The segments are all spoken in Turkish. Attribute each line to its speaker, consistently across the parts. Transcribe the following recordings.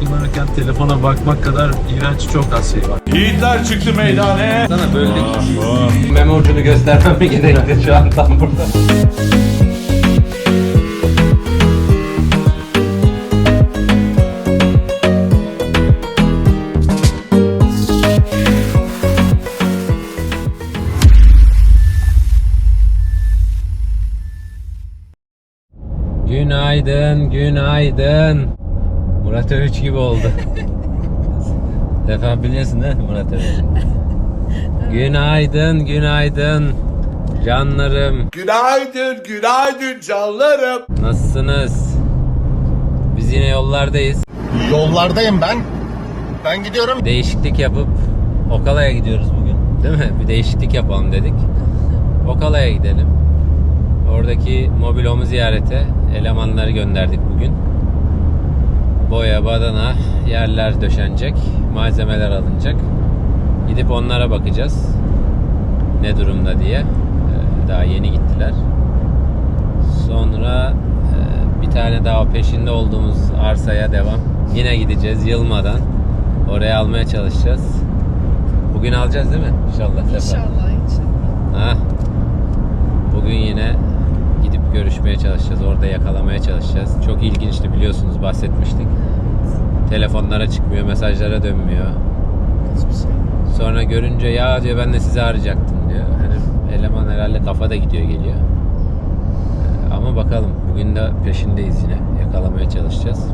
Speaker 1: kullanırken telefona bakmak kadar iğrenç çok az şey var.
Speaker 2: Yiğitler çıktı meydane.
Speaker 3: Sana böldük. Meme ucunu göstermem mi gerekti şu an tam burada. Günaydın, günaydın. Murat Övüç gibi oldu. Defa biliyorsun değil mi Murat Övüç? Günaydın, günaydın. Canlarım,
Speaker 2: Günaydın, günaydın canlarım.
Speaker 3: nasılsınız? Biz yine yollardayız.
Speaker 4: Yollardayım ben. Ben gidiyorum.
Speaker 3: Değişiklik yapıp Okala'ya gidiyoruz bugün. Değil mi? Bir değişiklik yapalım dedik. Okala'ya gidelim. Oradaki mobil home ziyarete elemanları gönderdik bugün. Boya, badana, yerler döşenecek, malzemeler alınacak. Gidip onlara bakacağız. Ne durumda diye. Ee, Daha yeni gittiler. Sonra e, bir tane daha peşinde olduğumuz arsaya devam. Yine gideceğiz yılmadan. Oraya almaya çalışacağız. Bugün alacağız değil mi? İnşallah.
Speaker 5: İnşallah inşallah.
Speaker 3: Ha. Bugün yine görüşmeye çalışacağız. Orada yakalamaya çalışacağız. Çok ilginçti biliyorsunuz bahsetmiştik. Telefonlara çıkmıyor, mesajlara dönmüyor.
Speaker 5: Hiçbir şey.
Speaker 3: Sonra görünce ya diyor ben de sizi arayacaktım diyor. Hani eleman herhalde kafada gidiyor geliyor. Ee, Ama bakalım bugün de peşindeyiz yine. Yakalamaya çalışacağız. Mu-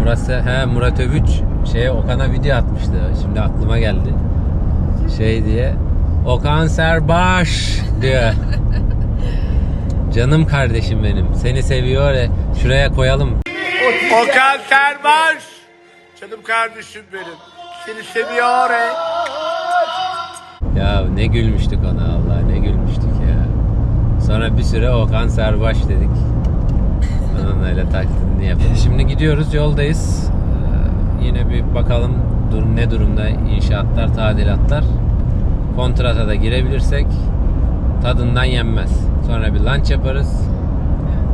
Speaker 3: Murat he Murat Övüç şeye Okan'a video atmıştı. Şimdi aklıma geldi. Şey diye Okan Serbaş diyor. Canım kardeşim benim. Seni seviyor. ya. Şuraya koyalım.
Speaker 2: Okan Serbaş. Canım kardeşim benim. Seni seviyor.
Speaker 3: Ya ne gülmüştük ona Allah ne gülmüştük ya. Sonra bir süre Okan Serbaş dedik. Onun öyle taklidini yapalım. Şimdi gidiyoruz yoldayız. Ee, yine bir bakalım dur ne durumda inşaatlar, tadilatlar. Kontrata da girebilirsek tadından yenmez. Sonra bir lunch yaparız.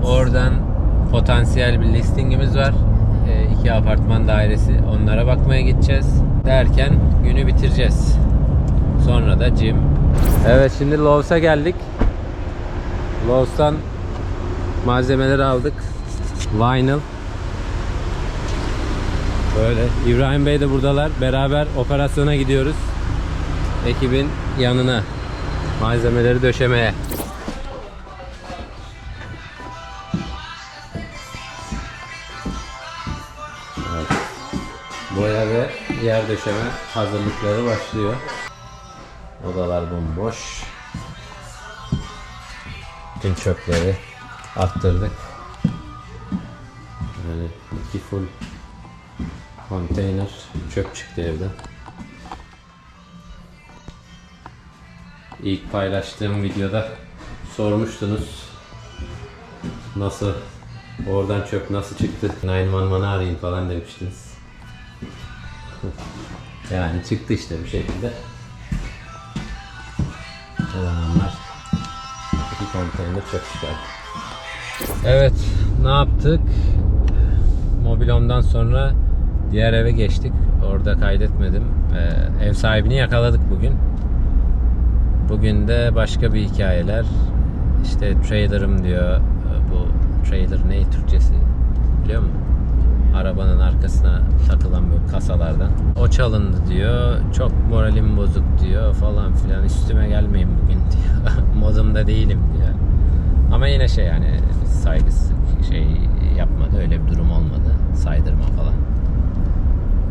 Speaker 3: Oradan potansiyel bir listingimiz var. Ee, iki apartman dairesi. Onlara bakmaya gideceğiz. Derken günü bitireceğiz. Sonra da gym. Evet şimdi Lowe's'a geldik. Lowe's'tan malzemeleri aldık. Vinyl. Böyle. İbrahim Bey de buradalar. Beraber operasyona gidiyoruz. Ekibin yanına. Malzemeleri döşemeye. Yer döşeme hazırlıkları başlıyor. Odalar bomboş. Bütün çöpleri attırdık. Yani iki full konteyner çöp çıktı evden. İlk paylaştığım videoda sormuştunuz nasıl oradan çöp nasıl çıktı 911'ı arayın falan demiştiniz. Yani çıktı işte bir şekilde. Zamanlar iki konteyner çöp çıkardı. Evet ne yaptık? Mobilom'dan sonra diğer eve geçtik. Orada kaydetmedim. Ee, ev sahibini yakaladık bugün. Bugün de başka bir hikayeler. İşte trailer'ım diyor. Bu trailer ne Türkçesi? Biliyor musun? Arabanın arkasına takılan böyle kasalardan. O çalındı diyor. Çok moralim bozuk diyor falan filan. Üstüme gelmeyin bugün diyor. Modumda değilim diyor. Ama yine şey yani saygısızlık şey yapmadı. Öyle bir durum olmadı. Saydırma falan.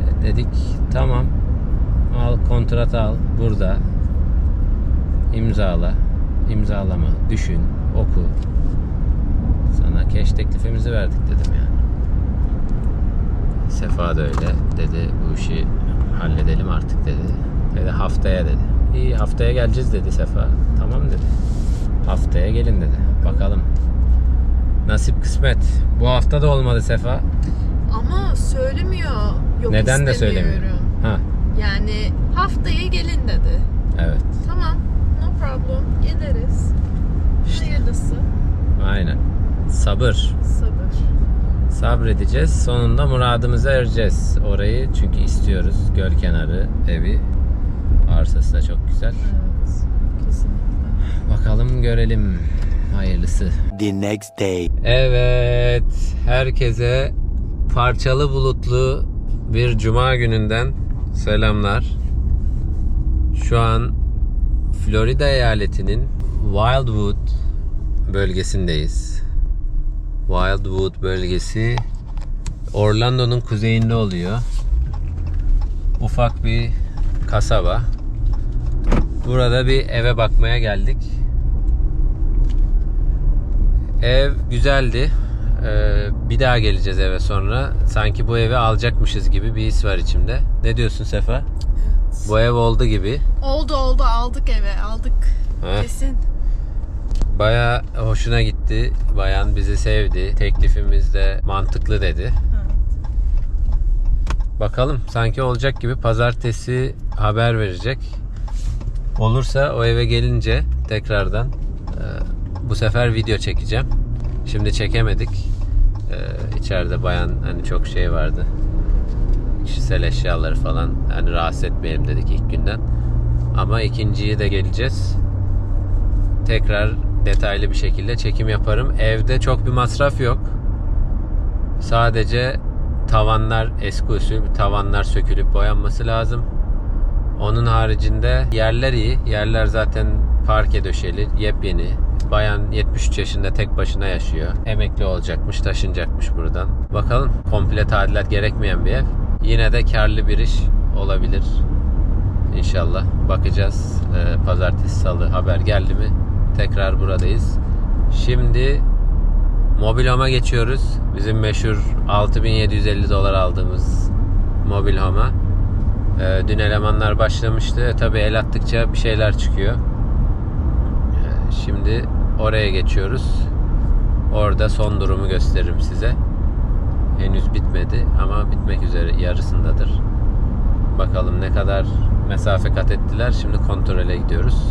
Speaker 3: E, Dedik tamam al kontrat al burada imzala imzalama düşün oku sana keş teklifimizi verdik dedim yani. Sefa da öyle dedi bu işi halledelim artık dedi. Dedi haftaya dedi. İyi haftaya geleceğiz dedi Sefa. Tamam dedi. Haftaya gelin dedi. Bakalım. Nasip kısmet. Bu hafta da olmadı Sefa.
Speaker 5: Ama söylemiyor. Yok
Speaker 3: Neden de söylemiyor? Ha,
Speaker 5: Yani haftaya gelin dedi.
Speaker 3: evet.
Speaker 5: Tamam. No problem. Geliriz. Hayırlısı.
Speaker 3: Aynen. Sabır.
Speaker 5: Sabır.
Speaker 3: Sabredeceğiz. Sonunda muradımıza ereceğiz. Orayı çünkü istiyoruz. Göl kenarı evi. Arsası da çok güzel.
Speaker 5: Evet. Kesinlikle.
Speaker 3: Bakalım görelim. Hayırlısı.
Speaker 6: The next day.
Speaker 3: Evet, herkese parçalı bulutlu bir cuma gününden selamlar. Şu an Florida eyaletinin Wildwood bölgesindeyiz. Wildwood bölgesi Orlando'nun kuzeyinde oluyor. Ufak bir kasaba. Burada bir eve bakmaya geldik. Ev güzeldi. Ee, bir daha geleceğiz eve sonra. Sanki bu evi alacakmışız gibi bir his var içimde. Ne diyorsun Sefa? Bu ev oldu gibi.
Speaker 5: Oldu oldu aldık eve aldık.
Speaker 3: Ha.
Speaker 5: Kesin.
Speaker 3: Baya hoşuna gitti. Bayan bizi sevdi. Teklifimiz de mantıklı dedi. Bakalım sanki olacak gibi pazartesi haber verecek. Olursa o eve gelince tekrardan e, bu sefer video çekeceğim. Şimdi çekemedik. E, içeride bayan hani çok şey vardı. Kişisel eşyaları falan hani rahatsız etmeyelim dedik ilk günden. Ama ikinciyi de geleceğiz tekrar detaylı bir şekilde çekim yaparım. Evde çok bir masraf yok. Sadece tavanlar eski usul tavanlar sökülüp boyanması lazım. Onun haricinde yerler iyi. Yerler zaten parke döşeli, yepyeni. Bayan 73 yaşında tek başına yaşıyor. Emekli olacakmış, taşınacakmış buradan. Bakalım komple tadilat gerekmeyen bir ev. Yine de karlı bir iş olabilir. İnşallah bakacağız. Ee, pazartesi salı haber geldi mi tekrar buradayız. Şimdi Mobilhome'a geçiyoruz. Bizim meşhur 6750 dolar aldığımız Mobilhome'a. Ee, dün elemanlar başlamıştı. E, tabii el attıkça bir şeyler çıkıyor. Ee, şimdi oraya geçiyoruz. Orada son durumu gösteririm size. Henüz bitmedi ama bitmek üzere yarısındadır. Bakalım ne kadar mesafe kat ettiler. Şimdi kontrole gidiyoruz.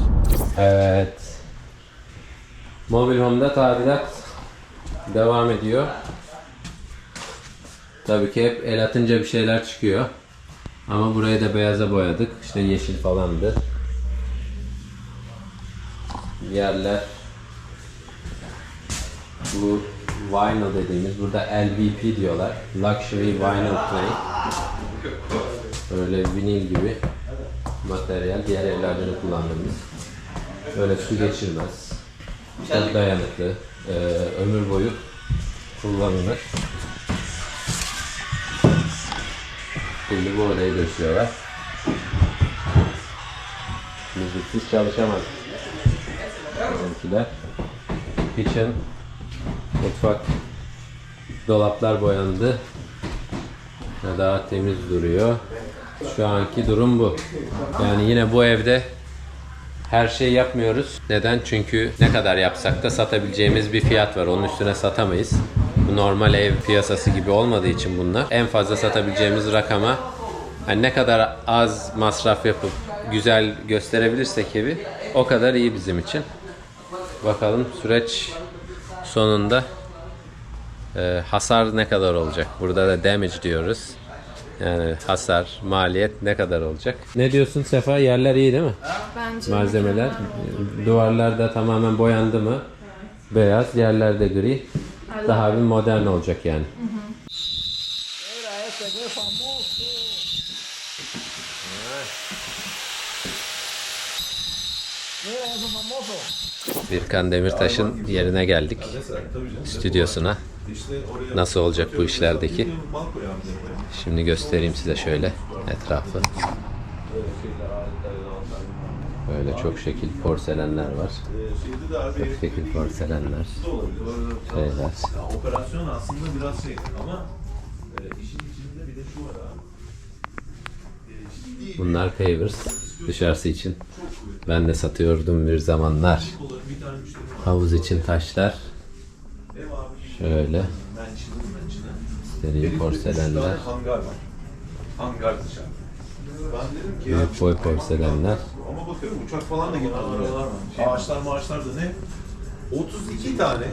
Speaker 3: Evet. Mobil Home'da tadilat devam ediyor. Tabii ki hep el atınca bir şeyler çıkıyor. Ama burayı da beyaza boyadık. İşte yeşil falandı. Yerler bu vinyl dediğimiz burada LVP diyorlar. Luxury Vinyl Plank. Böyle vinil gibi materyal diğer evlerde de kullandığımız. Böyle su geçirmez. Çok dayanıklı. e, ömür boyu kullanılır. Şimdi bu odayı gösteriyorlar. Müziksiz çalışamaz. Bizimkiler. Kitchen, mutfak, dolaplar boyandı. Daha temiz duruyor. Şu anki durum bu. Yani yine bu evde her şey yapmıyoruz. Neden? Çünkü ne kadar yapsak da satabileceğimiz bir fiyat var. Onun üstüne satamayız. Bu normal ev piyasası gibi olmadığı için bunlar. En fazla satabileceğimiz rakama hani ne kadar az masraf yapıp güzel gösterebilirsek evi o kadar iyi bizim için. Bakalım süreç sonunda e, hasar ne kadar olacak? Burada da damage diyoruz. Yani hasar, maliyet ne kadar olacak? Ne diyorsun Sefa? Yerler iyi değil mi?
Speaker 5: Bence
Speaker 3: Malzemeler. Duvarlar da tamamen boyandı mı? Beyaz, yerler de gri. Daha bir modern olacak yani. Birkan Demirtaş'ın yerine geldik. Stüdyosuna. Nasıl olacak bu işlerdeki? Şimdi göstereyim size şöyle etrafı. Böyle çok şekil porselenler var. Çok şekil porselenler. Şeyler.
Speaker 7: Operasyon aslında biraz şey ama e, işin içinde bir de şu var.
Speaker 3: Bunlar pavers dışarısı için. Ben de satıyordum bir zamanlar. Havuz için taşlar. Şöyle göstereyim porselenler.
Speaker 7: hangar dışarı.
Speaker 3: Büyük boy porselenler.
Speaker 7: ama bakıyorum uçak falan da arabalar var. Ağaçlar maaşlar da ne? 32 tane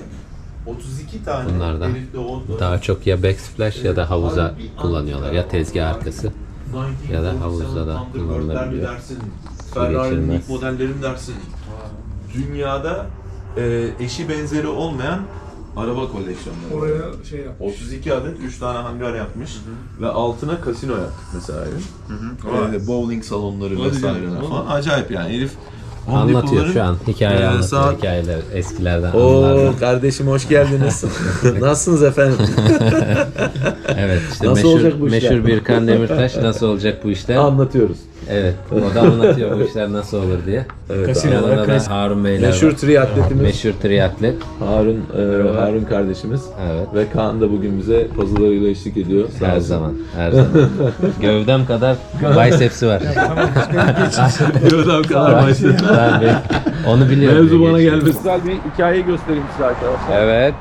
Speaker 7: 32 tane
Speaker 3: Bunlar da
Speaker 7: Elif de o-
Speaker 3: Daha çok ya backsplash ya da havuza kullanıyorlar. Ya tezgah arkası. Ya da havuzda da kullanılabiliyor.
Speaker 7: Dersin, Ferrari'nin ilk modellerin dersin. Dünyada e, eşi benzeri olmayan araba koleksiyonları.
Speaker 6: Oraya şey yap.
Speaker 7: 32 adet 3 tane hangar yapmış ve altına kasino yaptık mesela Elif. E, bowling salonları vesaire falan. Acayip yani Elif.
Speaker 3: Anlatıyor şu an. Hikaye
Speaker 7: e,
Speaker 3: anlatıyor.
Speaker 7: saat-
Speaker 3: Hikayeler eskilerden
Speaker 7: Oo
Speaker 3: anılardan.
Speaker 7: kardeşim hoş geldiniz. Nasılsınız efendim?
Speaker 3: Evet işte
Speaker 7: Nasıl
Speaker 3: meşhur,
Speaker 7: olacak bu işler?
Speaker 3: meşhur Birkan Demirtaş nasıl olacak bu işler?
Speaker 7: Anlatıyoruz.
Speaker 3: Evet. O da anlatıyor bu işler nasıl olur diye.
Speaker 7: Evet,
Speaker 3: Yanında da Harun Beyler
Speaker 7: Meşhur
Speaker 3: var.
Speaker 7: triatletimiz
Speaker 3: Meşhur triatlet.
Speaker 7: Harun e, Harun kardeşimiz.
Speaker 3: Evet.
Speaker 7: Ve Kaan da bugün bize puzzle'larıyla eşlik ediyor. Sağ
Speaker 3: Her
Speaker 7: olsun.
Speaker 3: zaman. Her zaman. Gövdem kadar biceps'i var.
Speaker 7: Gördüm kadar başladı.
Speaker 3: Tabii. Onu biliyorum.
Speaker 7: Mevzu bana
Speaker 3: Geçiyor.
Speaker 7: gelmesin. Güzel bir hikaye göstereyim size arkadaşlar.
Speaker 3: Evet.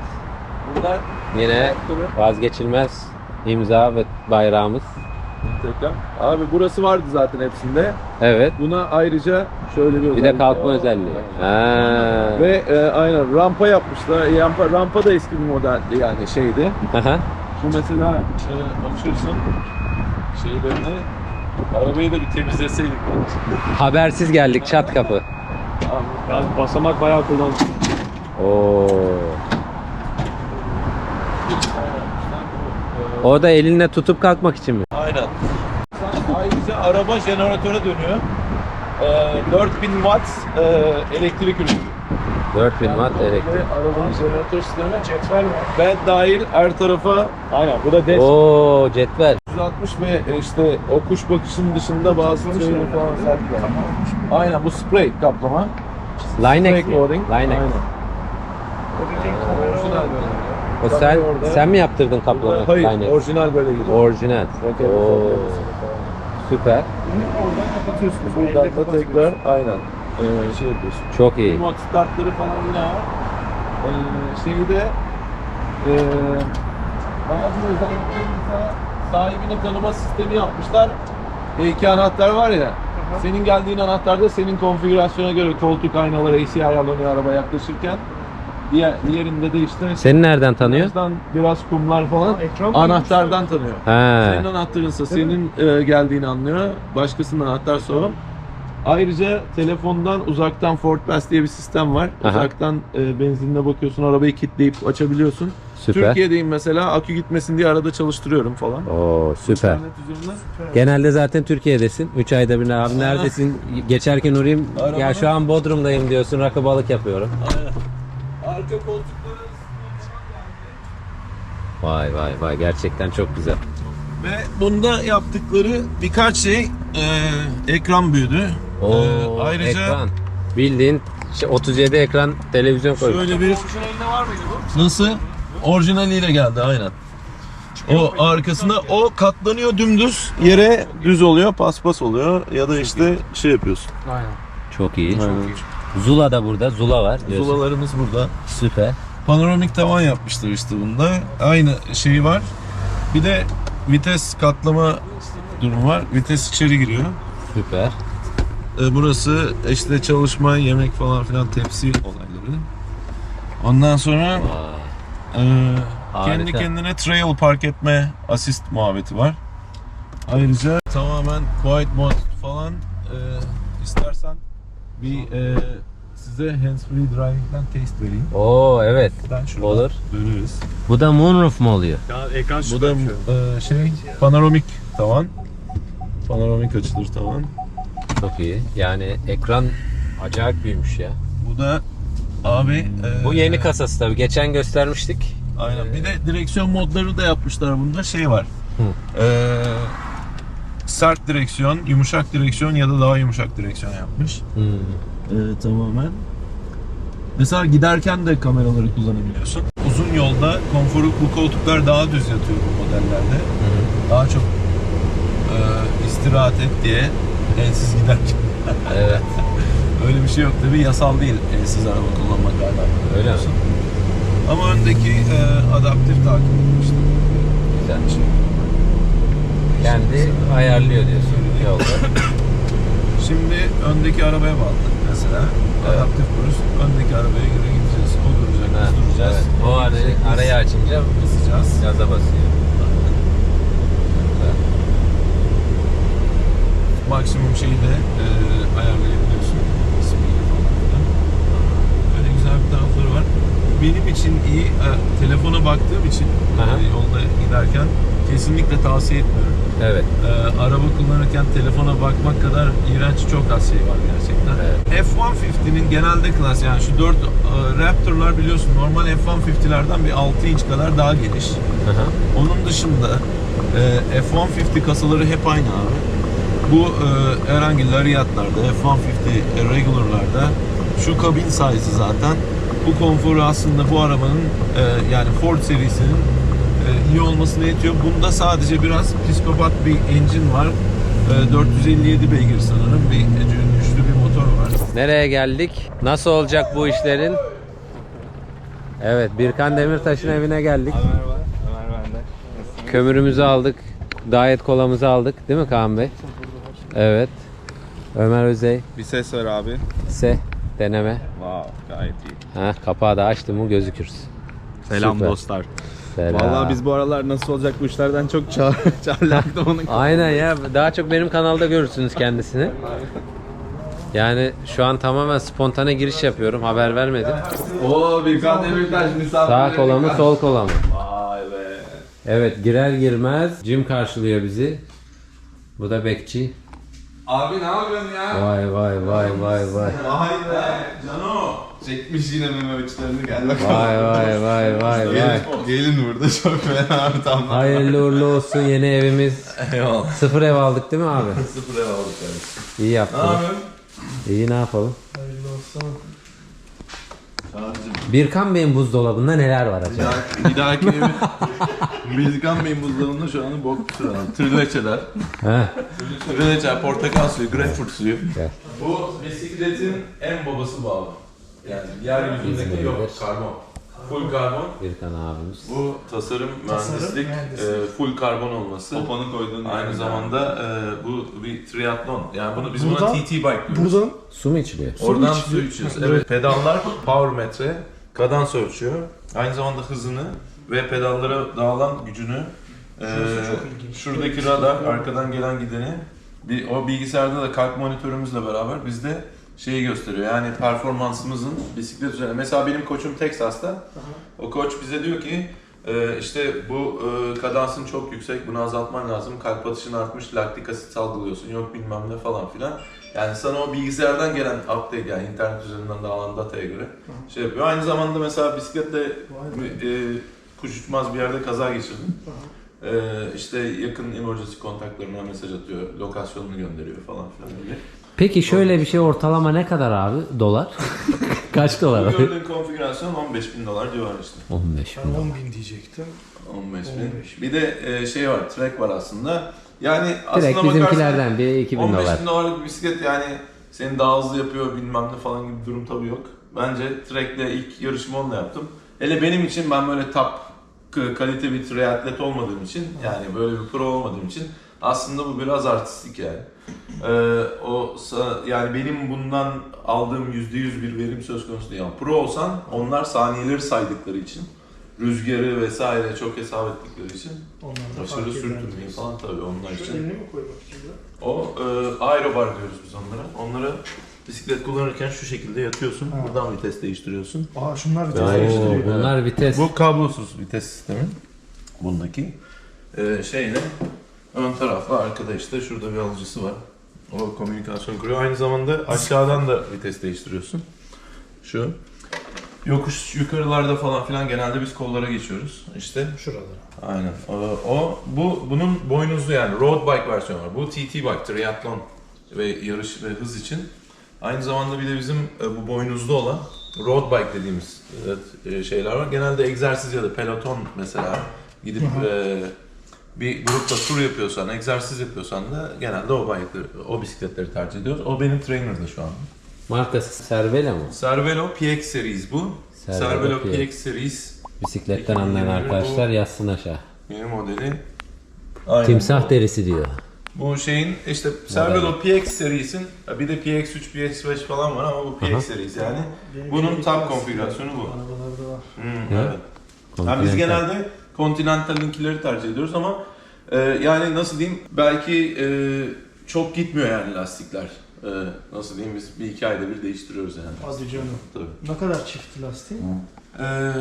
Speaker 7: Bunlar
Speaker 3: Yine vazgeçilmez imza ve bayrağımız.
Speaker 7: Tekrar. Abi burası vardı zaten hepsinde.
Speaker 3: Evet.
Speaker 7: Buna ayrıca şöyle bir
Speaker 3: Bir de
Speaker 7: özellik
Speaker 3: kalkma
Speaker 7: var.
Speaker 3: özelliği. Ha.
Speaker 7: Ve e, aynen rampa yapmışlar. Rampa, rampa da eski bir modeldi yani şeydi.
Speaker 3: Aha.
Speaker 7: Şu mesela e, açıyorsun şeylerini arabayı da bir temizleseydik.
Speaker 3: Habersiz geldik çat kapı.
Speaker 6: Ben basamak bayağı kullandım.
Speaker 3: Oo. O da elinle tutup kalkmak için mi?
Speaker 7: Aynen. Ayrıca araba jeneratöre dönüyor. E, 4000 watt e, elektrik üretiyor.
Speaker 3: 4000 watt elektrik.
Speaker 7: Arabanın jeneratör sistemine cetvel var. Ben dahil her tarafa aynen bu da desk.
Speaker 3: Oo cetvel.
Speaker 7: 160 ve işte o kuş bakışının dışında bazı şeyleri falan sertler. Aynen bu spray kaplama.
Speaker 3: Linex mi?
Speaker 7: coating.
Speaker 3: Linex.
Speaker 7: Aynen. Orijinal böyle.
Speaker 3: O sen sen mi yaptırdın kaplamayı?
Speaker 7: Hayır,
Speaker 3: Linex.
Speaker 7: orijinal böyle gidiyor.
Speaker 3: Orijinal.
Speaker 7: Roket
Speaker 3: Oo. Süper.
Speaker 7: Oradan kapatıyorsunuz. Buradan da tekrar aynen ee, şey yapıyorsun.
Speaker 3: Çok iyi.
Speaker 7: Remote startları falan yine var. Ee, şeyi de ee, bazı özellikleri mesela sahibini tanıma sistemi yapmışlar. E2 anahtar var ya. Senin geldiğin anahtarda senin konfigürasyona göre koltuk aynaları ACI alınıyor araba yaklaşırken. Diğer, diğerinde de işte
Speaker 3: Seni nereden tanıyor?
Speaker 7: Birazdan biraz kumlar falan
Speaker 6: ekran mı
Speaker 7: anahtardan tanıyor.
Speaker 3: Ha.
Speaker 7: Senin anahtarınsa senin e, geldiğini anlıyor. Başkasının anahtar sorun. Ayrıca telefondan uzaktan Ford Pass diye bir sistem var.
Speaker 3: Aha.
Speaker 7: Uzaktan e, benzinine bakıyorsun, arabayı kilitleyip açabiliyorsun.
Speaker 3: Süper.
Speaker 7: Türkiye'deyim mesela akü gitmesin diye arada çalıştırıyorum falan.
Speaker 3: Oo süper.
Speaker 7: İnternet üzerinden.
Speaker 3: Genelde zaten Türkiye'desin. 3 ayda bir abi neredesin? Geçerken uğrayayım. Ya şu an Bodrum'dayım diyorsun. Rakı balık yapıyorum.
Speaker 7: Arka koltukları
Speaker 3: Vay vay vay gerçekten çok güzel.
Speaker 7: ve bunda yaptıkları birkaç şey e, ekran büyüdü.
Speaker 3: Oo
Speaker 7: E, ayrıca
Speaker 3: ekran. Bildiğin şey, 37 ekran televizyon koymuş.
Speaker 7: Şöyle bir Nasıl? Orijinaliyle geldi aynen. O arkasında o katlanıyor dümdüz yere düz oluyor paspas oluyor ya da işte şey yapıyorsun.
Speaker 3: Çok iyi. Zula da burada. Zula var diyorsun.
Speaker 7: Zulalarımız burada.
Speaker 3: Süper.
Speaker 7: Panoramik tavan yapmışlar işte bunda. Aynı şeyi var. Bir de vites katlama durumu var. Vites içeri giriyor.
Speaker 3: Süper.
Speaker 7: Ee, burası işte çalışma, yemek falan filan tepsi olayları. Ondan sonra
Speaker 3: Vay. Harika.
Speaker 7: kendi kendine trail park etme asist muhabbeti var. Ayrıca tamamen quiet mode falan e, istersen bir e, size hands free driving'den test vereyim.
Speaker 3: Oo evet.
Speaker 7: Ben şuradan
Speaker 3: Olur.
Speaker 7: döneriz.
Speaker 3: Bu da moonroof mu oluyor?
Speaker 6: Ya ekran
Speaker 7: Bu da e, şey panoramik tavan. Panoramik açılır tavan.
Speaker 3: Çok iyi. Yani ekran acayip büyümüş ya.
Speaker 7: Bu da abi e,
Speaker 3: Bu yeni kasası tabii. Geçen göstermiştik.
Speaker 7: Aynen. Bir de direksiyon modları da yapmışlar bunda. Şey var. Ee, sert direksiyon, yumuşak direksiyon ya da daha yumuşak direksiyon yapmış.
Speaker 3: Hmm.
Speaker 7: Ee, tamamen. Mesela giderken de kameraları kullanabiliyorsun. Uzun yolda konforu bu koltuklar daha düz yatıyor bu modellerde. Daha çok e, istirahat et diye elsiz giderken.
Speaker 3: Evet.
Speaker 7: Öyle bir şey yok tabii yasal değil elsiz araba kullanmak galiba.
Speaker 3: Öyle mi?
Speaker 7: Ama öndeki e, adaptif takip işte.
Speaker 3: Güzel. Kendi ayarlıyor diyorsun yolda.
Speaker 7: Şimdi öndeki arabaya bağladık mesela. Adaptif cruise öndeki arabaya göre gideceğiz. O
Speaker 1: duracak. Biz duracağız.
Speaker 3: evet. O arayı, arayı açınca
Speaker 1: Basacağız.
Speaker 3: gaza basıyor.
Speaker 1: Maksimum şeyi de e, ayarlayabiliyorsun. İsmiyle falan filan. Böyle güzel bir tarafları var. Benim için iyi. e, telefona baktığım için e, yolda giderken kesinlikle tavsiye etmiyorum.
Speaker 3: Evet.
Speaker 1: E, araba kullanırken telefona bakmak kadar iğrenç çok az şey var gerçekten.
Speaker 3: Evet.
Speaker 1: F-150'nin genelde klas yani şu 4 Raptor'lar biliyorsun normal F-150'lerden bir 6 inç kadar daha geniş.
Speaker 3: Aha.
Speaker 1: Onun dışında e, F-150 kasaları hep aynı abi. Bu e, herhangi Lariat'larda, F-150 Regular'larda şu kabin size'ı zaten bu konforu aslında bu arabanın e, yani Ford serisinin e, iyi olmasına yetiyor. Bunda sadece biraz psikopat bir engine var. E, 457 beygir sanırım. Bir güçlü bir motor var.
Speaker 3: Nereye geldik? Nasıl olacak bu işlerin? Evet, Birkan Demirtaş'ın evine geldik.
Speaker 8: Merhaba, Ömer bende.
Speaker 3: Kömürümüzü aldık. Diet kolamızı aldık. Değil mi Kaan Bey? Evet. Ömer Özey.
Speaker 8: Bir ses ver abi.
Speaker 3: Se. Deneme.
Speaker 8: Wow, gayet iyi.
Speaker 3: Ha, kapağı da açtım mı gözükür.
Speaker 8: Selam
Speaker 3: Süper.
Speaker 8: dostlar.
Speaker 3: Selam.
Speaker 8: Vallahi biz bu aralar nasıl olacak bu işlerden çok çağ çağırlaktı onu.
Speaker 3: Aynen ya. Daha çok benim kanalda görürsünüz kendisini. Yani şu an tamamen spontane giriş yapıyorum. Haber vermedim.
Speaker 7: Oo Birkan Demirtaş misafir.
Speaker 3: Sağ kola mı sol kola mı?
Speaker 7: Vay be.
Speaker 3: Evet girer girmez Jim karşılıyor bizi. Bu da bekçi.
Speaker 7: Abi ne yapıyorsun ya?
Speaker 3: Vay vay vay vay vay.
Speaker 7: Vay be. Cano. Çekmiş yine meme gel bakalım.
Speaker 3: Vay vay vay vay vay.
Speaker 8: Gelin burada çok fena abi tam.
Speaker 3: Hayırlı uğurlu olsun yeni evimiz.
Speaker 7: Eyvallah.
Speaker 3: Sıfır ev aldık değil mi abi?
Speaker 7: Sıfır ev aldık yani.
Speaker 3: İyi
Speaker 7: Ne
Speaker 3: yaptın.
Speaker 7: yapıyorsun?
Speaker 3: İyi ne yapalım? Birkan Bey'in buzdolabında neler var acaba?
Speaker 8: Bir dahaki evi Bilgan Bey'in buzdolabında şu an bok sıra. Trileçeler.
Speaker 3: Heh,
Speaker 7: Trileçe, portakal suyu, greyfurt suyu.
Speaker 3: gel.
Speaker 7: Bu bisikletin en babası bu abi. Yani yeryüzündeki yok
Speaker 3: İzmir'dir.
Speaker 7: karbon. Full karbon.
Speaker 3: Birkan abimiz.
Speaker 7: Bu tasarım, mühendislik, e, full karbon olması.
Speaker 8: Popanı koyduğun
Speaker 7: Aynı zamanda e, bu bir triatlon. Yani bunu biz buna TT bike diyoruz.
Speaker 9: Buradan
Speaker 3: Su mu içiliyor?
Speaker 7: Oradan su içiyoruz. Evet. Pedallar power metre, kadans ölçüyor. Aynı zamanda hızını ve pedallara dağılan gücünü. e, şuradaki radar arkadan gelen gideni bir o bilgisayarda da kalp monitörümüzle beraber bizde şeyi gösteriyor. Yani performansımızın bisiklet üzerine. Mesela benim koçum Texas'ta. O koç bize diyor ki e, işte bu e, kadansın çok yüksek, bunu azaltman lazım. Kalp atışın artmış, laktik asit salgılıyorsun, yok bilmem ne falan filan. Yani sana o bilgisayardan gelen update yani internet üzerinden dağılan dataya göre şey yapıyor. Aynı zamanda mesela bisikletle e, kuş uçmaz bir yerde kaza geçirdim. E, işte yakın emergency kontaklarına mesaj atıyor, lokasyonunu gönderiyor falan filan gibi.
Speaker 3: Peki şöyle bir şey ortalama ne kadar abi? Dolar? Kaç dolar
Speaker 7: Bu
Speaker 3: abi?
Speaker 7: gördüğün konfigürasyon 15 bin dolar civarı işte.
Speaker 3: 15 bin.
Speaker 9: 10 bin diyecektim.
Speaker 7: 15 bin.
Speaker 9: 15
Speaker 7: Bir de e, şey var, track var aslında. Yani
Speaker 3: Direkt
Speaker 7: aslında
Speaker 3: bizimkilerden biri 2000
Speaker 7: 15
Speaker 3: dolar.
Speaker 7: bin dolarlık bir bisiklet yani seni daha hızlı yapıyor bilmem ne falan gibi bir durum tabii yok. Bence track'le ilk yarışımı onunla yaptım. Hele benim için ben böyle top k- kalite bir triatlet olmadığım için yani böyle bir pro olmadığım için aslında bu biraz artistik yani. Ee, o yani benim bundan aldığım %100 bir verim söz konusu değil. Yani pro olsan onlar saniyeleri saydıkları için rüzgarı vesaire çok hesap ettikleri için aşırı sürtünmeyi falan tabii onlar
Speaker 9: Şu
Speaker 7: için.
Speaker 9: mi koymak için?
Speaker 7: O e, aerobar diyoruz biz onlara. Onlara bisiklet kullanırken şu şekilde yatıyorsun.
Speaker 9: Ha.
Speaker 7: Buradan vites değiştiriyorsun.
Speaker 9: Aa şunlar
Speaker 7: iyi.
Speaker 3: Oo, bunlar vites.
Speaker 7: Bu kablosuz vites sistemi. Bundaki. E, şeyle ön tarafla arkada işte şurada bir alıcısı var. O komünikasyon kuruyor. Aynı zamanda aşağıdan da vites değiştiriyorsun. Şu. Yokuş yukarılarda falan filan genelde biz kollara geçiyoruz. İşte
Speaker 9: Şuralara.
Speaker 7: Aynen. O, o bu bunun boynuzlu yani road bike versiyonu var. Bu TT bike, triatlon ve yarış ve hız için. Aynı zamanda bir de bizim e, bu boynuzlu olan road bike dediğimiz e, şeyler var. Genelde egzersiz ya da peloton mesela gidip e, bir grupta tur yapıyorsan, egzersiz yapıyorsan da genelde o bike'ları, o bisikletleri tercih ediyoruz. O benim trainer'da şu an.
Speaker 3: Markası Cervelo mu?
Speaker 7: Cervelo PX Series bu.
Speaker 3: Cervelo
Speaker 7: Cervelo
Speaker 3: PX.
Speaker 7: PX Series
Speaker 3: Bisikletten anlayan
Speaker 7: 2020 bu.
Speaker 3: arkadaşlar yazsın aşağı.
Speaker 7: yeni modeli. Aynen.
Speaker 3: Timsah derisi diyor.
Speaker 7: Bu şeyin işte Cervelo PX serisin. Bir de PX3, PX5 falan var ama bu PX serisi yani. Bunun tam konfigürasyonu bu. Hmm, evet. Yani biz genelde Continental'inkileri tercih ediyoruz ama e, yani nasıl diyeyim belki e, çok gitmiyor yani lastikler. E, nasıl diyeyim biz bir iki ayda bir değiştiriyoruz yani.
Speaker 9: Hadi canım.
Speaker 7: Tabii.
Speaker 9: Ne kadar çift lastiği?
Speaker 7: Ee,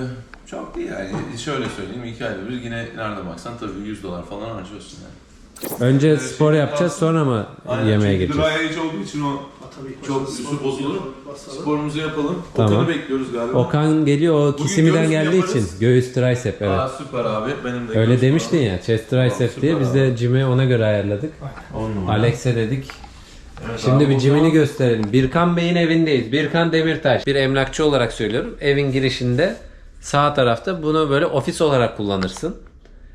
Speaker 7: çok değil yani. Şöyle söyleyeyim iki ayda bir yine nerede baksan tabii 100 dolar falan harcıyorsun yani.
Speaker 3: Önce
Speaker 7: Ee,
Speaker 3: spor
Speaker 7: şey
Speaker 3: yapacağız sonra mı
Speaker 7: Aynen,
Speaker 3: yemeğe
Speaker 7: çünkü
Speaker 3: geçeceğiz?
Speaker 7: dry age olduğu için o
Speaker 9: Tabii
Speaker 7: çok üstü bozulur.
Speaker 9: Basalım.
Speaker 7: Sporumuzu yapalım.
Speaker 3: Tamam.
Speaker 7: Okan'ı bekliyoruz galiba.
Speaker 3: Okan geliyor o
Speaker 7: Bugün
Speaker 3: Kisimi'den
Speaker 7: göğüs
Speaker 3: geldiği
Speaker 7: yaparız.
Speaker 3: için. Göğüs tricep evet.
Speaker 7: Aa, süper abi. Benim de
Speaker 3: Öyle
Speaker 7: göğüs
Speaker 3: demiştin
Speaker 7: var.
Speaker 3: ya chest tricep
Speaker 7: Süper
Speaker 3: diye biz de. Jim'i ona göre ayarladık.
Speaker 7: On numara.
Speaker 3: Alex'e dedik.
Speaker 7: Evet
Speaker 3: Şimdi bir Jim'ini gösterelim. Birkan Bey'in evindeyiz. Birkan Demirtaş. Bir emlakçı olarak söylüyorum. Evin girişinde sağ tarafta bunu böyle ofis olarak kullanırsın.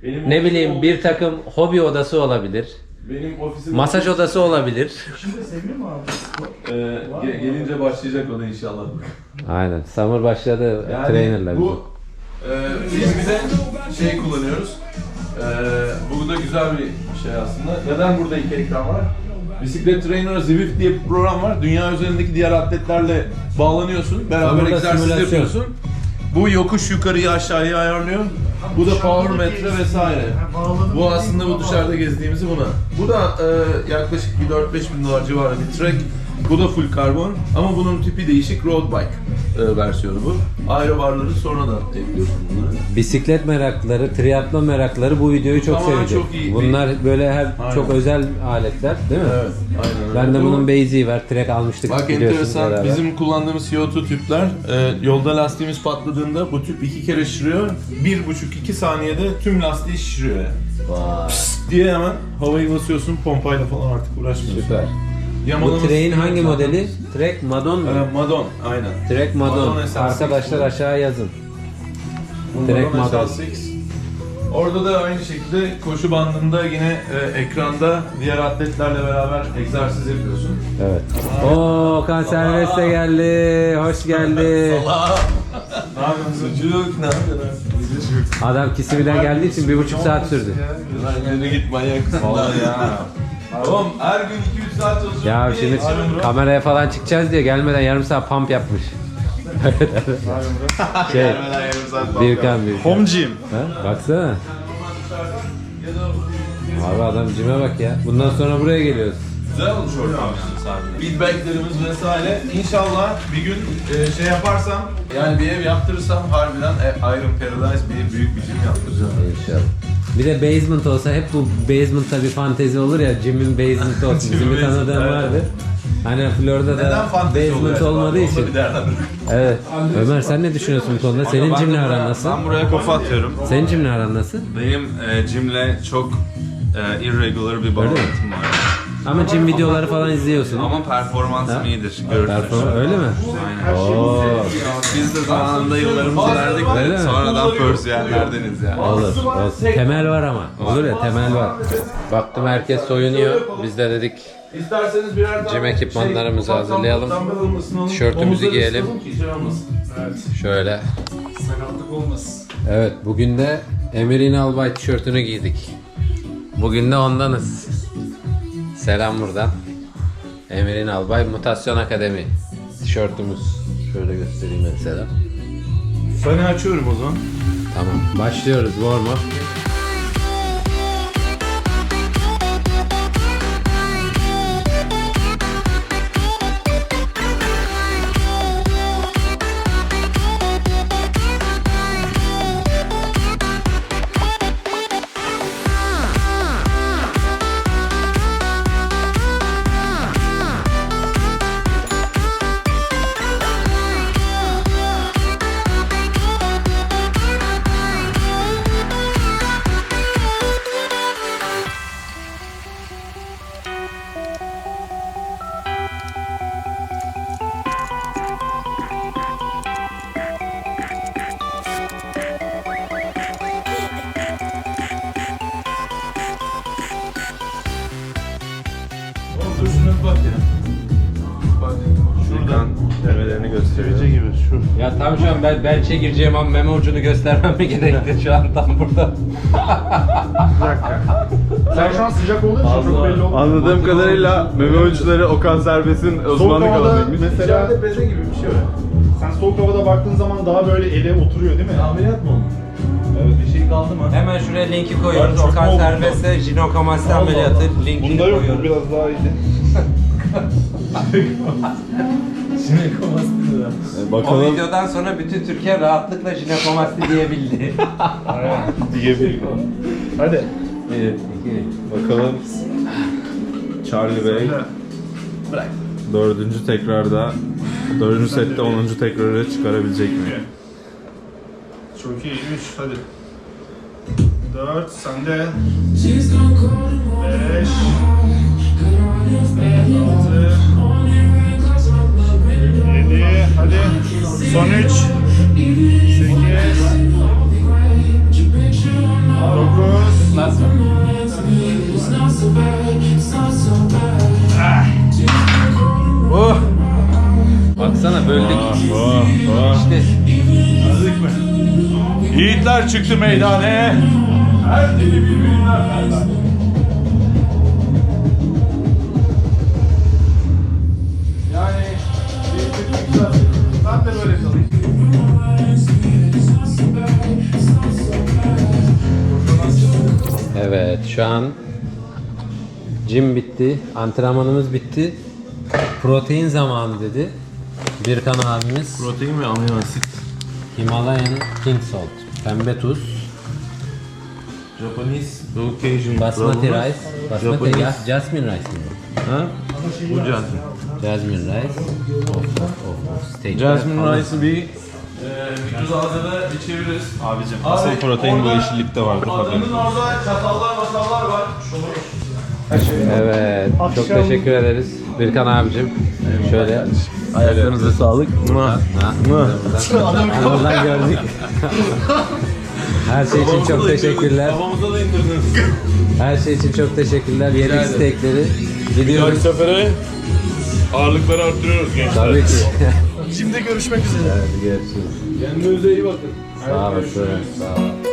Speaker 7: Benim
Speaker 3: Ne bileyim bir takım hobi odası olabilir.
Speaker 7: Benim ofisim
Speaker 3: Masaj odası olabilir.
Speaker 9: Şimdi sevmiyor mu abi?
Speaker 7: Ee, ge- gelince başlayacak o da inşallah.
Speaker 3: Aynen. Summer başladı
Speaker 7: Yani
Speaker 3: trainerler
Speaker 7: bu e, biz bir de şey kullanıyoruz. E, bu da güzel bir şey aslında. Neden burada iki ekran var? Bisiklet Trainer Zwift diye bir program var. Dünya üzerindeki diğer atletlerle bağlanıyorsun. Beraber
Speaker 3: burada
Speaker 7: egzersiz
Speaker 3: simülasyon.
Speaker 7: yapıyorsun. Bu yokuş yukarıyı aşağıya ayarlıyor. Bu da power metre vesaire. Bu aslında bu dışarıda gezdiğimizi buna. Bu da e, yaklaşık bir 4-5 bin dolar civarı bir trek. Bu da full karbon ama bunun tipi değişik road bike e, versiyonu bu. Aero barları sonradan ekliyorsun bunları.
Speaker 3: Bisiklet meraklıları, triatlon meraklıları bu videoyu çok
Speaker 7: Tamamen
Speaker 3: sevecek.
Speaker 7: çok iyi.
Speaker 3: Bunlar böyle her
Speaker 7: Aynen.
Speaker 3: çok özel aletler değil mi?
Speaker 7: Evet, aynen öyle.
Speaker 3: Ben de
Speaker 7: Bu-
Speaker 3: bunun Beyzi'yi var. Trek almıştık
Speaker 7: Bak
Speaker 3: biliyorsunuz
Speaker 7: enteresan
Speaker 3: beraber.
Speaker 7: bizim kullandığımız CO2 tüpler e, yolda lastiğimiz patladığında bu tüp iki kere şişiriyor. Bir buçuk iki saniyede tüm lastiği şişiriyor yani.
Speaker 3: Vay,
Speaker 7: diye hemen havayı basıyorsun pompayla falan artık uğraşmıyorsun.
Speaker 3: süper. Bu
Speaker 7: Yamalaması
Speaker 3: hangi modeli? Trek Madon mu?
Speaker 7: E, Madon aynen.
Speaker 3: Trek Madon.
Speaker 7: Madon SL6
Speaker 3: Arkadaşlar
Speaker 7: bu.
Speaker 3: aşağı yazın. Trek
Speaker 7: Madon
Speaker 3: Madon.
Speaker 7: SL6. Orada da aynı şekilde koşu bandında yine e, ekranda diğer atletlerle beraber egzersiz yapıyorsun.
Speaker 3: Evet. Oo Okan Serbest de geldi. Hoş geldi.
Speaker 7: Ne yapıyorsun? Sucuk ne yapıyorsun?
Speaker 3: Adam Kisimi'den geldiği için bir buçuk saat sürdü.
Speaker 7: Lan yürü git manyak mısın lan ya? Oğlum her gün 2-3 saat çalışıyorum.
Speaker 3: Ya
Speaker 7: Niye
Speaker 3: şimdi
Speaker 7: bro?
Speaker 3: kameraya falan çıkacağız diye gelmeden yarım saat pump yapmış. şey,
Speaker 7: Gelmeden yarım saat
Speaker 3: Birkan Birkan.
Speaker 8: Homeciyim.
Speaker 3: Ha, baksana. Abi adam cime bak ya. Bundan sonra buraya geliyoruz.
Speaker 7: Güzel olmuş ortam. Feedbacklerimiz vesaire. İnşallah bir gün e, şey yaparsam, yani bir ev yaptırırsam harbiden e, Iron Paradise bir büyük bir gym yaptıracağım.
Speaker 3: İnşallah. Bir de basement olsa hep bu basement'ta bir fantezi olur ya Jim'in basement'ı olsun. Bizim bir
Speaker 7: basement,
Speaker 3: tanıdığım
Speaker 7: evet.
Speaker 3: vardı. Hani Florida'da basement olmadığı için. Evet. Ömer sen ne düşünüyorsun bu konuda? Senin Jim'le aran nasıl?
Speaker 8: Ben buraya kafa atıyorum.
Speaker 3: Senin Jim'le aran nasıl?
Speaker 8: Benim e, Jim'le çok e, irregular bir bağlantım var.
Speaker 3: Ama Jim videoları falan izliyorsun.
Speaker 8: Ama performansım
Speaker 3: Ha?
Speaker 8: iyidir. Görünür.
Speaker 3: Perform öyle mi?
Speaker 8: Aynen.
Speaker 3: Oo.
Speaker 8: Biz de zamanında yıllarımızı verdik
Speaker 3: Öyle mi?
Speaker 8: de sonradan first yerlerdeniz yani.
Speaker 3: Olur, olsun. Temel var ama. Olur ya temel var. Baktım herkes soyunuyor. Biz de dedik
Speaker 7: İsterseniz birer tane
Speaker 3: Gym ekipmanlarımızı
Speaker 7: ufak
Speaker 3: hazırlayalım.
Speaker 7: ısınalım.
Speaker 3: Tişörtümüzü
Speaker 7: Omuzları
Speaker 3: giyelim.
Speaker 7: ki şey olmasın.
Speaker 3: şöyle.
Speaker 9: Sakatlık olmasın.
Speaker 3: Evet bugün de Emir'in Albay tişörtünü giydik. Bugün de ondanız. Selam buradan. Emir'in Albay Mutasyon Akademi tişörtümüz. Şöyle göstereyim mesela.
Speaker 7: Fanı açıyorum o zaman.
Speaker 3: Tamam başlıyoruz warm up. An bench'e gireceğim ama meme ucunu göstermem mi gerekti şu an tam burada.
Speaker 9: Sen şu an sıcak olduğu için çok belli olmuyor.
Speaker 8: Anladığım kadarıyla meme uçları Okan Serbest'in
Speaker 9: Soğuk
Speaker 8: uzmanlık
Speaker 9: havada
Speaker 8: alanıymış.
Speaker 9: mesela
Speaker 7: beze gibi bir şey öyle.
Speaker 9: sen soğuk havada baktığın zaman daha böyle ele oturuyor değil mi?
Speaker 7: Ameliyat mı oldu?
Speaker 9: Evet bir şey kaldı mı?
Speaker 3: Hemen şuraya linki koyuyoruz.
Speaker 9: Çok
Speaker 3: Okan
Speaker 9: oldu.
Speaker 3: Serbest'e jinokomasti ameliyatı linkini
Speaker 9: Bunda yok bu
Speaker 3: koyuyoruz.
Speaker 9: biraz daha iyiydi.
Speaker 8: E,
Speaker 3: O
Speaker 8: bakalım
Speaker 3: videodan sonra bütün Türkiye rahatlıkla jinokomasti diyebildi.
Speaker 9: Diyebilirim. Hadi.
Speaker 3: Bir, iki.
Speaker 8: bakalım Charlie Bey dördüncü tekrarda dördüncü sette onuncu tekrarı çıkarabilecek mi?
Speaker 9: Çok iyi. 3 hadi. 4 sende. 5
Speaker 2: Yiğitler çıktı meydane. Her deli birbirinden feryat.
Speaker 9: Yani ben de böyle kalayım.
Speaker 3: Evet şu an gym bitti. Antrenmanımız bitti. Protein zamanı dedi. Birkan abimiz
Speaker 1: Protein ve amino asit.
Speaker 3: Himalayan King Salt. Pembe tuz.
Speaker 1: Japanese Caucasian
Speaker 3: Basmati rice. Basmati
Speaker 1: Japanese.
Speaker 3: Jas- jasmine rice mi? bu?
Speaker 1: Ha? Bu jasmine.
Speaker 3: Jasmine rice. Of of of of. Steakler
Speaker 1: Jasmine rice'ı bir e, mikrodalgada içebiliriz.
Speaker 8: Abicim
Speaker 1: Abi,
Speaker 8: asıl protein bu
Speaker 1: orada-
Speaker 8: yeşillikte vardır haberin.
Speaker 1: Adamın orada çatallar masallar var.
Speaker 3: Evet. Çok teşekkür ederiz. Birkan abicim. Şöyle.
Speaker 1: Ayaklarınıza sağlık.
Speaker 3: Ha, Buradan gördük. Her şey için çok teşekkürler.
Speaker 1: Kafamıza da indirdiniz.
Speaker 3: Her şey için çok teşekkürler. Yedik steakleri. Gidiyoruz.
Speaker 2: sefere ağırlıkları arttırıyoruz gençler.
Speaker 3: Tabii ki.
Speaker 9: Şimdi görüşmek üzere.
Speaker 3: Hadi görüşürüz.
Speaker 1: Kendinize iyi bakın.
Speaker 3: Sağ olasın. Sağ ol.